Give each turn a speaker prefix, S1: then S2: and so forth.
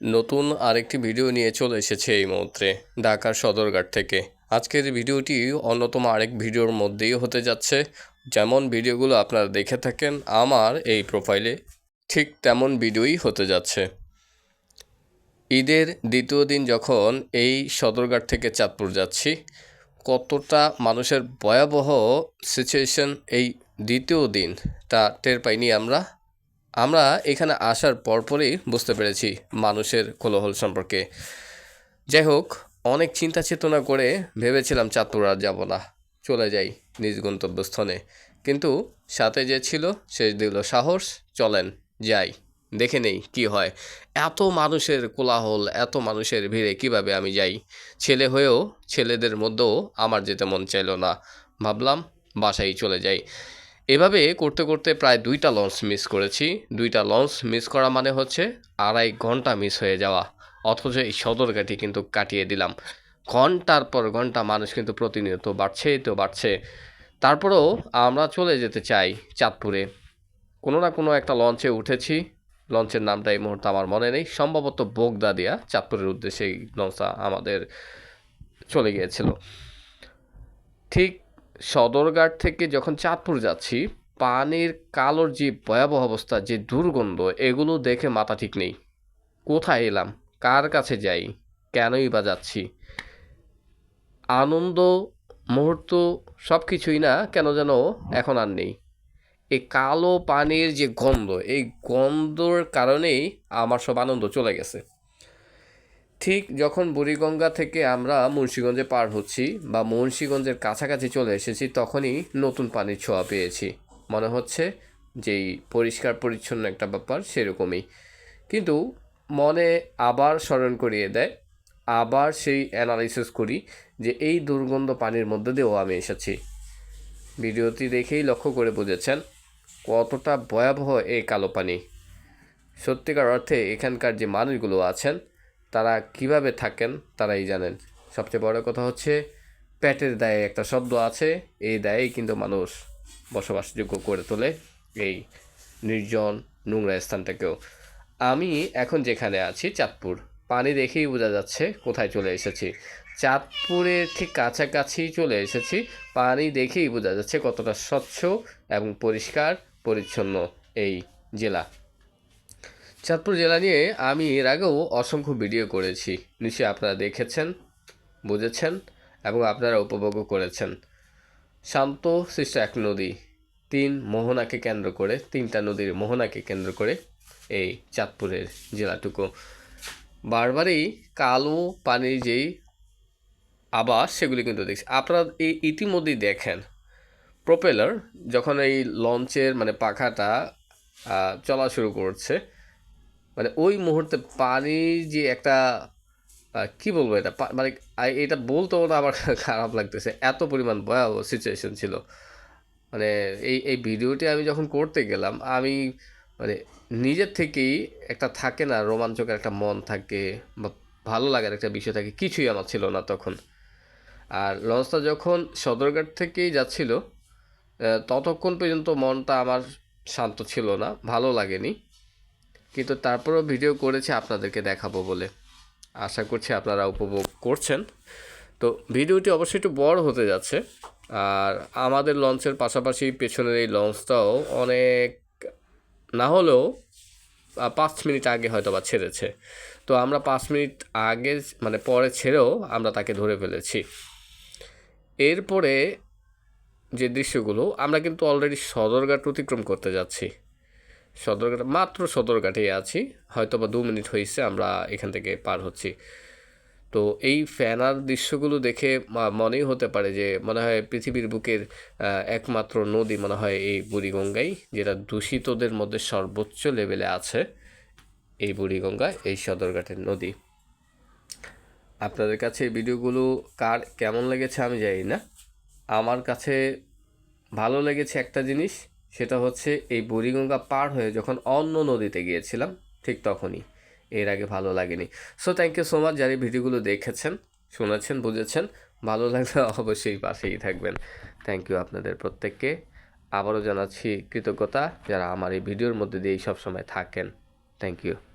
S1: নতুন আরেকটি ভিডিও নিয়ে চলে এসেছে এই মুহূর্তে ঢাকার সদরঘাট থেকে। আজকের ভিডিওটি অন্যতম আরেক ভিডিওর মধ্যেই হতে যাচ্ছে। যেমন ভিডিওগুলো আপনারা দেখে থাকেন, আমার এই প্রোফাইলে ঠিক তেমন ভিডিওই হতে যাচ্ছে। ঈদের দ্বিতীয় দিন যখন এই সদরঘাট থেকে চাঁদপুর যাচ্ছি, কতটা মানুষের ভয়াবহ সিচুয়েশন এই দ্বিতীয় দিন তা টের পাইনি আমরা। আমরা এখানে আসার পরপরই বুঝতে পেরেছি মানুষের কোলাহল সম্পর্কে। যাই হোক, অনেক চিন্তা চেতনা করে ভেবেছিলাম চাঁদপুর আর যাব না। চলে যাই নিজ গন্তব্যস্থানে কিন্তু সাথে যে ছিল, সে দিল সাহস, চলেন, যাই। দেখে নেই কি হয়। এত মানুষের কোলাহল, এত মানুষের ভিড়ে কীভাবে আমি যাই? ছেলে হয়েও ছেলেদের মধ্যেও আমার যেতে মন চাইলো না। ভাবলাম, বাসায় চলে যাই। এভাবে করতে করতে প্রায় দুইটা লঞ্চ মিস করেছি। দুইটা লঞ্চ মিস করা মানে হচ্ছে আড়াই ঘণ্টা মিস হয়ে যাওয়া। অথচ এই সদরঘাটি কিন্তু কাটিয়ে দিলাম। ঘণ্টার পর ঘণ্টা মানুষ কিন্তু প্রতিনিয়ত বাড়ছেই তো বাড়ছে। তারপরেও আমরা চলে যেতে চাই চাঁদপুরে। কোনো না কোনো একটা লঞ্চে উঠেছি। লঞ্চের নামটা এই মুহূর্তে আমার মনে নেই। সম্ভবত বোগদা দিয়া চাঁদপুরের উদ্দেশ্যে এই লঞ্চটা আমাদের চলে গিয়েছিল। ঠিক সদরঘাট থেকে যখন চাঁদপুর যাচ্ছি, পানির কালোর যে ভয়াবহ অবস্থা, যে দুর্গন্ধ, এগুলো দেখে মাথা ঠিক নেই। কোথায় এলাম? কার কাছে যাই? কেনই বা যাচ্ছি? আনন্দ, মুহূর্ত সব কিছুই না, কেন যেন এখন আর নেই। এই কালো পানির যে গন্ধ, এই গন্ধর কারণেই আমার সব আনন্দ চলে গেছে। ঠিক যখন বুড়িগঙ্গা থেকে আমরা মুন্সীগঞ্জে পার হচ্ছি বা মুন্সীগঞ্জের কাছাকাছি চলে এসেছি, তখনই নতুন পানির ছোঁয়া পেয়েছি। মনে হচ্ছে যেই পরিষ্কার পরিচ্ছন্ন একটা ব্যাপার সেরকমই। কিন্তু মনে আবার স্মরণ করিয়ে দেয়, আবার সেই অ্যানালাইসিস করি যে এই দুর্গন্ধ পানির মধ্যে দিয়েও আমি এসেছি। ভিডিওটি দেখেই লক্ষ্য করে বুঝেছেন কতটা ভয়াবহ এই কালো পানি। সত্যিকার অর্থে এখানকার যে মানুষগুলো আছেন তারা কীভাবে থাকেন তারাই জানেন। সবচেয়ে বড় কথা হচ্ছে, পেটের দায়ে একটা শব্দ আছে, এই দায়েই কিন্তু মানুষ বসবাসযোগ্য করে তোলে এই নির্জন নোংরা স্থানটাকেও। আমি এখন যেখানে আছি, চাঁদপুর। পানি দেখেই বোঝা যাচ্ছে কোথায় চলে এসেছি। চাঁদপুরের ঠিক কাছাকাছি চলে এসেছি, পানি দেখেই বোঝা যাচ্ছে কতটা স্বচ্ছ এবং পরিষ্কার, পরিচ্ছন্ন এই জেলা। চাঁদপুর জেলা নিয়ে আমি এর আগেও অসংখ্য ভিডিও করেছি। নিশ্চয়ই আপনারা দেখেছেন, বুঝেছেন এবং আপনারা উপভোগও করেছেন। শান্ত সৃষ্ট এক নদী, তিন মোহনাকে কেন্দ্র করে, তিনটা নদীর মোহনাকে কেন্দ্র করে এই চাঁদপুরের জেলাটুকু। বারবারই কালো পানির যেই আবাস সেগুলি কিন্তু দেখছি। আপনারা এই ইতিমধ্যেই দেখেন প্রোপেলার যখন এই লঞ্চের মানে পাখাটা চলা শুরু করছে মানে ওই মুহূর্তে পানির যে একটা কি বলব এটা? মানে এটা বলতেও না আমার খারাপ লাগতেছে। এত পরিমাণ ভয়াবহ সিচুয়েশন ছিল। মানে এই এই ভিডিওটি আমি যখন করতে গেলাম, আমি মানে নিজের থেকেই একটা থাকে না, রোমাঞ্চকর একটা মন থাকে বা ভালো লাগার একটা বিষয় থাকে, কিছুই আমার ছিল না তখন। আর লঞ্চটা যখন সদরঘাট থেকেই যাচ্ছিল ততক্ষণ পর্যন্ত মনটা আমার শান্ত ছিল না, ভালো লাগেনি। কিন্তু তারপরেও ভিডিও করেছি, আপনাদেরকে দেখাবো বলে। আশা করছি আপনারা উপভোগ করছেন। তো ভিডিওটি অবশ্যই একটু বড় হতে যাচ্ছে। আর আমাদের লঞ্চের পাশাপাশি পেছনের এই লঞ্চটাও অনেক, না হলেও পাঁচ মিনিট আগে হয়তো বা ছেড়েছে। তো আমরা পাঁচ মিনিট আগে মানে পরে ছেড়েও আমরা তাকে ধরে ফেলেছি। এরপরে যে দৃশ্যগুলো, আমরা কিন্তু অলরেডি সদরঘাট অতিক্রম করতে যাচ্ছি। সদরঘাট, মাত্র সদরঘাটেই আছি। হয়তো বা দু মিনিট হয়েছে আমরা এখান থেকে পার হচ্ছি। তো এই ফ্যানার দৃশ্যগুলো দেখে মনেই হতে পারে যে মনে হয় পৃথিবীর বুকের একমাত্র নদী মনে হয় এই বুড়িগঙ্গাই, যেটা দূষিতদের মধ্যে সর্বোচ্চ লেভেলে আছে এই বুড়িগঙ্গা, এই সদরঘাটের নদী। আপনাদের কাছে এই ভিডিওগুলো কার, কেমন লেগেছে আমি জানি না। আমার কাছে ভালো লেগেছে একটা জিনিস সেটা হচ্ছে এই বুড়িগঙ্গা পার হয়ে যখন অন্য নদীতে গিয়েছিলাম, ঠিক তখনই। এর আগে ভালো লাগেনি। So thank you so much যারা এই ভিডিওগুলো দেখেছেন, শুনেছেন, বুঝেছেন, ভালো লাগলে অবশ্যই পাশেই থাকবেন। থ্যাংক ইউ আপনাদের প্রত্যেককে। আবারও জানাচ্ছি কৃতজ্ঞতা যারা আমার এই ভিডিওর মধ্যে দিয়েই সবসময় থাকেন। Thank you